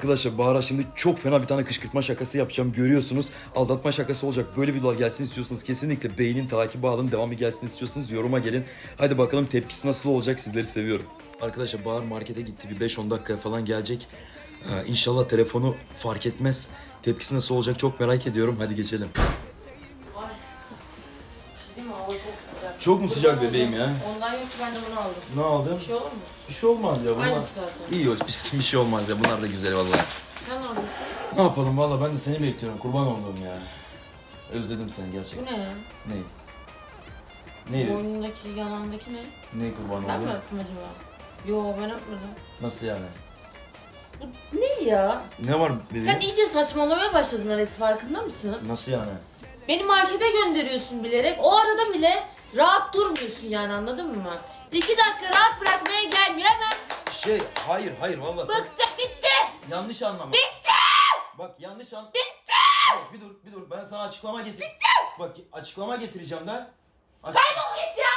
Arkadaşlar Bahar'a şimdi çok fena bir tane kışkırtma şakası yapacağım. Görüyorsunuz. Aldatma şakası olacak. Böyle videolar gelsin istiyorsanız kesinlikle beğenin, takibi alın. Devamı gelsin istiyorsanız yoruma gelin. Hadi bakalım tepkisi nasıl olacak sizleri seviyorum. Arkadaşlar Bahar markete gitti. Bir 5-10 dakika falan gelecek. Ee, inşallah telefonu fark etmez. Tepkisi nasıl olacak çok merak ediyorum. Hadi geçelim. Değil mi? Hava çok sıcak. Çok mu sıcak bebeğim ya? Ondan yok ki ben de bunu aldım. Ne aldın? Bir şey olur mu? Bir şey olmaz ya. Bunlar... Aynısı zaten. İyi hoş. Bir, bir şey olmaz ya. Bunlar da güzel vallahi. Sen alıyorsun. Ne yapalım valla ben de seni bekliyorum. Kurban olduğum ya. Özledim seni Bu gerçekten. ne ya? Ne? Ne? Boynundaki, yanağındaki ne? Ne kurban Ben mi oldum? öptüm acaba? Yo ben öpmedim. Nasıl yani? Bu ne ya? Ne var bebeğim? Sen iyice saçmalamaya başladın Alex farkında mısın? Nasıl yani? Beni markete gönderiyorsun bilerek. O arada bile rahat durmuyorsun yani anladın mı? İki dakika rahat bırakmaya gelmiyor hemen. Şey hayır hayır valla sen Bıktı bitti. yanlış anlama. Bitti! Bak yanlış an... Bitti! Hayır, bir dur bir dur ben sana açıklama getir. Bitti! Bak açıklama getireceğim de. Aç... Kaybol git ya.